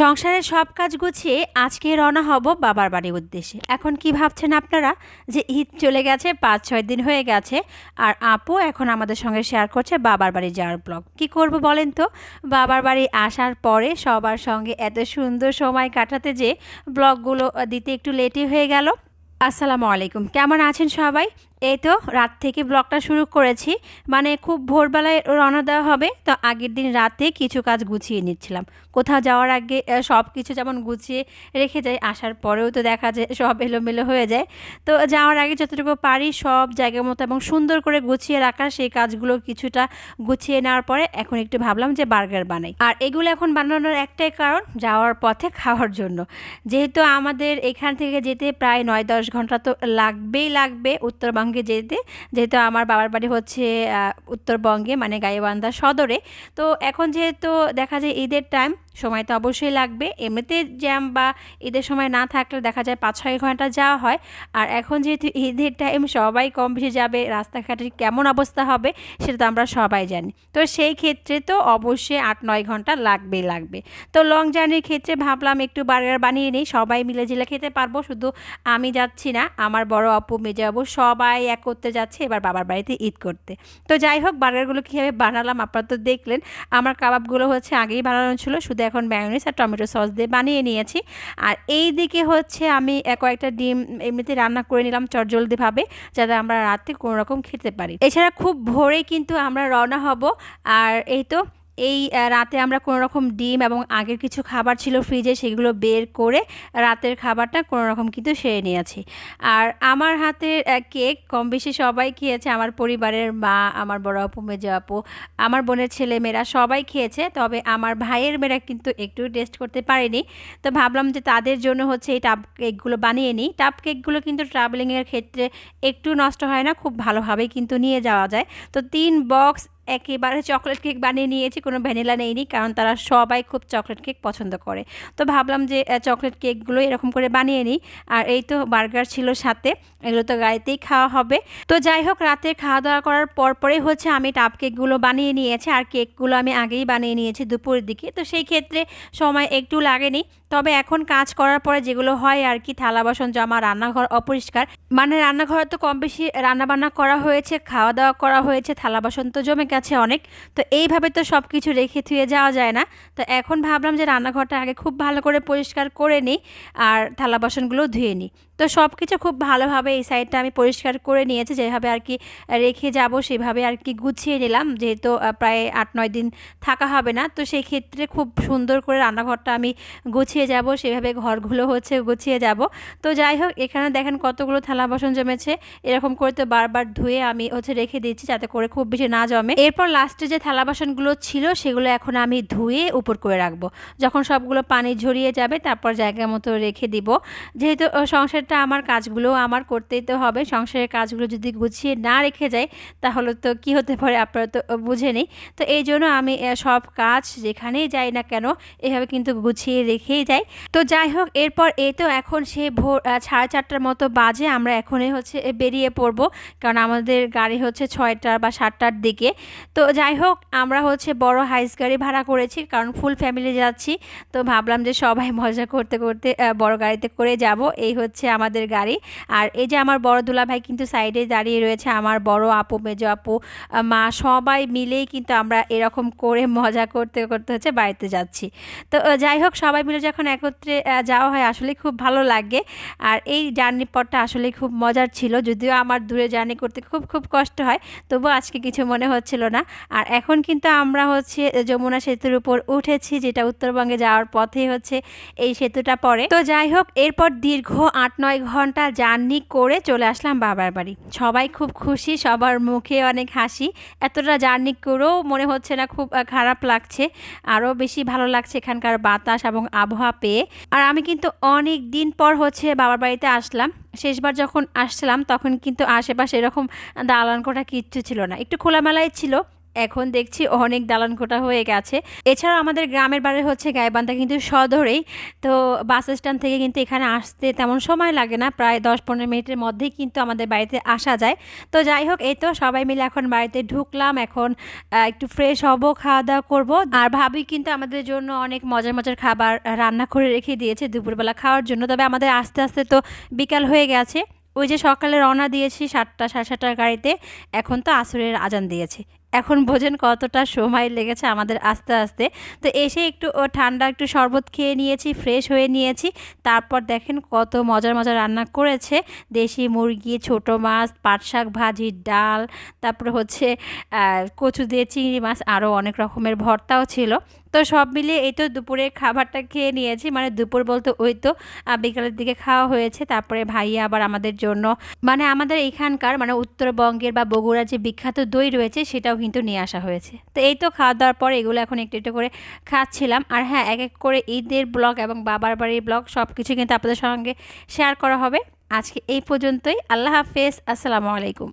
সংসারের সব কাজ গুছিয়ে আজকে রওনা হব বাবার বাড়ির উদ্দেশ্যে। এখন কি ভাবছেন আপনারা? যে ঈদ চলে গেছে, পাঁচ, ছয় দিন হয়ে গেছে, আর আপু এখন আমাদের সঙ্গে শেয়ার করছে বাবার বাড়ি যাওয়ার ব্লগ কি করব বলেন তো? বাবার বাড়ি আসার পরে সবার সঙ্গে এত সুন্দর সময় কাটাতে যে ব্লগগুলো দিতে একটু লেটই হয়ে গেল। আসসালামু আলাইকুম। কেমন আছেন সবাই? এই তো রাত থেকে ব্লগটা শুরু করেছি। মানে খুব ভোরবেলায় রওনা দেওয়া হবে, তো আগের দিন রাতে কিছু কাজ গুছিয়ে নিচ্ছিলাম। কোথাও যাওয়ার আগে সব কিছু যেমন গুছিয়ে রেখে যাই, আসার পরেও তো দেখা যায় সব এলোমেলো হয়ে যায়। তো যাওয়ার আগে যতটুকু পারি সব জায়গার মতো এবং সুন্দর করে গুছিয়ে রাখা, সেই কাজগুলো কিছুটা গুছিয়ে নেওয়ার পরে এখন একটু ভাবলাম যে বার্গার বানাই। আর এগুলো এখন বানানোর একটাই কারণ, যাওয়ার পথে খাওয়ার জন্য। যেহেতু আমাদের এখান থেকে যেতে প্রায় নয় দশ ঘণ্টা তো লাগবেই লাগবে উত্তরবঙ্গে যেতে। যেহেতু আমার বাবার বাড়ি হচ্ছে উত্তরবঙ্গে মানে গাইবান্ধা সদরে। তো এখন যেহেতু দেখা যায় ঈদের টাইম সময় তো অবশ্যই লাগবে। এমনিতে জ্যাম বা ঈদের সময় না থাকলে দেখা যায় পাঁচ ছয় ঘণ্টা যাওয়া হয়। আর এখন যেহেতু ঈদের টাইম সবাই কম বেশি যাবে, রাস্তাঘাটের কেমন অবস্থা হবে সেটা তো আমরা সবাই জানি। তো সেই ক্ষেত্রে তো অবশ্যই আট নয় ঘণ্টা লাগবেই লাগবে। তো লং জার্নির ক্ষেত্রে ভাবলাম একটু বার্গার বানিয়ে নিই, সবাই মিলে জিলে খেতে পারব। শুধু আমি যাচ্ছি না, আমার বড় আপু, মেজে সবাই এক করতে যাচ্ছে, এবার বাবার বাড়িতে ঈদ করতে। তো যাই হোক, বার্গারগুলো কীভাবে বানালাম আপনারা তো দেখলেন। আমার কাবাবগুলো হচ্ছে আগেই বানানো ছিল, শুধু এখন ম্যায়োনিস আর টমেটো সস দিয়ে বানিয়ে নিয়েছি। আর এই দিকে হচ্ছে আমি কয়েকটা ডিম এমনিতে রান্না করে নিলাম চটজলদিভাবে, যাতে আমরা রাতে কোনো রকম খেতে পারি। এছাড়া খুব ভোরে কিন্তু আমরা রওনা হব। আর এই তো এই রাতে আমরা কোনো রকম ডিম এবং আগের কিছু খাবার ছিল ফ্রিজে সেগুলো বের করে রাতের খাবারটা কোনো রকম কিন্তু সেরে নিয়েছি। আর আমার হাতের কেক, কম বেশি সবাই খেয়েছে। আমার পরিবারের মা, আমার বড় আপু, মেজো আপু, আমার বোনের ছেলে মেয়েরা সবাই খেয়েছে। তবে আমার ভাইয়ের মেয়েরা কিন্তু একটু টেস্ট করতে পারেনি। তো ভাবলাম যে তাদের জন্য হচ্ছে এই টাপ কেকগুলো বানিয়ে নিই। টাপ কেকগুলো কিন্তু ট্রাভেলিংয়ের ক্ষেত্রে একটু নষ্ট হয় না, খুব ভালোভাবেই কিন্তু নিয়ে যাওয়া যায়। তো তিন বক্স একেবারে চকলেট কেক বানিয়ে নিয়েছি, কোনো ভ্যানিলা নেইনি, কারণ তারা সবাই খুব চকলেট কেক পছন্দ করে। তো ভাবলাম যে চকলেট কেকগুলো এরকম করে বানিয়ে নিই। আর এই তো বার্গার ছিল সাথে, এগুলো তো গাড়িতেই খাওয়া হবে। তো যাই হোক, রাতে খাওয়া দাওয়া করার পর পরেই হচ্ছে আমি টাপ কেকগুলো বানিয়ে নিয়েছি, আর কেকগুলো আমি আগেই বানিয়ে নিয়েছি দুপুরের দিকে। তো সেই ক্ষেত্রে সময় একটু লাগেনি তবে এখন কাজ করার পরে যেগুলো হয় আর কি থালা বাসন জমা, রান্নাঘর অপরিষ্কার। মানে রান্নাঘরে তো কম বেশি রান্নাবান্না করা হয়েছে খাওয়া দাওয়া করা হয়েছে থালা বাসন তো জমে গেছে অনেক। তো এইভাবে তো সব কিছু রেখে থুয়ে যাওয়া যায় না। তো এখন ভাবলাম যে রান্নাঘরটা আগে খুব ভালো করে পরিষ্কার করে নিই আর থালা বাসনগুলো ধুয়ে নিই। তো সব কিছু খুব ভালোভাবে এই সাইডটা আমি পরিষ্কার করে নিয়েছি যেভাবে আর কি রেখে যাব সেভাবে আর কি গুছিয়ে নিলাম। যেহেতু প্রায় আট নয় দিন থাকা হবে না তো সেই ক্ষেত্রে খুব সুন্দর করে রান্নাঘরটা আমি গুছিয়ে যাব সেভাবে ঘরগুলো হচ্ছে গুছিয়ে যাব। তো যাই হোক এখানে দেখেন কতগুলো থালা বাসন জমেছে এরকম করে তো বারবার ধুয়ে আমি হচ্ছে রেখে দিচ্ছি যাতে করে খুব বেশি না জমে। এরপর লাস্টে যে থালা বাসনগুলো ছিল সেগুলো এখন আমি ধুয়ে উপর করে রাখব। যখন সবগুলো পানি ঝরিয়ে যাবে তারপর জায়গা মতো রেখে দিব। যেহেতু আহ, সংসারটা আমার কাজগুলো আমার করতেই তো হবে। সংসারের কাজগুলো যদি গুছিয়ে না রেখে যাই, তাহলে তো কি হতে পারে আপনারা তো বুঝে নেই। তো এই জন্য আমি সব কাজ যেখানেই যাই না কেন, এভাবে কিন্তু গুছিয়ে রেখেই যাই। তো যাই হোক, এরপর এই তো এখন সে ভোর সাড়ে চারটার মতো বাজে, আমরা এখনই হচ্ছে বেরিয়ে পড়ব। কারণ আমাদের গাড়ি হচ্ছে ছয়টার বা সাতটার দিকে। তো যাই হোক, আমরা হচ্ছে বড় হাইস গাড়ি ভাড়া করেছি, কারণ ফুল ফ্যামিলি যাচ্ছি। তো ভাবলাম যে সবাই মজা করতে করতে বড় গাড়িতে করে যাব। এই হচ্ছে আমাদের গাড়ি। আর এই যে আমার বড় দুলা ভাই কিন্তু সাইডে দাঁড়িয়ে রয়েছে, আমার বড় আপু, মেজো আপু মা সবাই মিলেই কিন্তু আমরা এরকম করে মজা করতে করতে হচ্ছে বাড়িতে যাচ্ছি। তো যাই হোক, সবাই মিলে যখন একত্রে যাওয়া হয় আসলে খুব ভালো লাগে। আর এই জার্নি পথটা আসলে খুব মজার ছিল, যদিও আমার দূরে জার্নি করতে খুব খুব কষ্ট হয় তবু আজকে কিছু মনে হচ্ছিল না। আর এখন কিন্তু আমরা হচ্ছে যমুনা সেতুর উপর উঠেছি, যেটা উত্তরবঙ্গে যাওয়ার পথে হচ্ছে এই সেতুটা পড়ে। তো যাই হোক, এরপর দীর্ঘ আট নয় ঘণ্টা জার্নি করে চলে আসলাম বাবার বাড়ি। সবাই খুব খুশি, সবার মুখে অনেক হাসি। এতটা জার্নি করেও মনে হচ্ছে না খুব খারাপ লাগছে, আরও বেশি ভালো লাগছে এখানকার বাতাস এবং আবহাওয়া পেয়ে। আর আমি কিন্তু অনেক দিন পর হচ্ছে বাবার বাড়িতে আসলাম। শেষবার যখন আসছিলাম তখন কিন্তু আশেপাশে এরকম দালান কোঠা কিচ্ছু ছিল না। একটু খোলামেলাই ছিল এখন দেখছি অনেক দালান কোটা হয়ে গেছে। এছাড়া আমাদের গ্রামের বাড়ি হচ্ছে গাইবান্ধা কিন্তু সদরেই। তো বাস স্ট্যান্ড থেকে কিন্তু এখানে আসতে তেমন সময় লাগে না, প্রায় দশ পনেরো মিনিটের মধ্যেই কিন্তু আমাদের বাড়িতে আসা যায়। তো যাই হোক, এই তো সবাই মিলে এখন বাড়িতে ঢুকলাম, এখন একটু ফ্রেশ হব খাওয়া দাওয়া করব। আর ভাবি কিন্তু আমাদের জন্য অনেক মজার মজার খাবার রান্না করে রেখে দিয়েছে দুপুরবেলা খাওয়ার জন্য। তবে আমাদের আস্তে আস্তে তো বিকাল হয়ে গেছে। ওই যে সকালে রওনা দিয়েছি সাতটা, সাড়ে সাতটার গাড়িতে। এখন তো আসরের আজান দিয়েছে। এখন বোঝেন কতটা সময় লেগেছে আমাদের আস্তে আস্তে। তো এসে একটু ঠান্ডা একটু শরবত খেয়ে নিয়েছি ফ্রেশ হয়ে নিয়েছি। তারপর দেখেন কত মজার মজার রান্না করেছে। দেশি মুরগি, ছোট মাছ, পাট শাক ভাজির ডাল, তারপরে হচ্ছে কচু দিয়ে চিংড়ি মাছ আরও অনেক রকমের ভর্তাও ছিল। তো সব মিলিয়ে এই তো দুপুরে খাবারটা খেয়ে নিয়েছি। মানে দুপুর বলতে ওই তো বিকালের দিকে খাওয়া হয়েছে। তারপরে ভাইয়া আবার আমাদের জন্য মানে আমাদের এখানকার মানে উত্তরবঙ্গের বা বগুড়ার যে বিখ্যাত দই রয়েছে, সেটাও কিন্তু নিয়ে আসা হয়েছে। তো এই তো খাওয়া দাওয়ার পর এগুলো এখন একটু একটু করে খাচ্ছিলাম। আর হ্যাঁ এক এক করে ঈদের ব্লগ এবং বাবার বাড়ির ব্লগ সব কিছু কিন্তু আপনাদের সঙ্গে শেয়ার করা হবে। আজকে এই পর্যন্তই। আল্লাহ হাফেজ। আসসালামু আলাইকুম।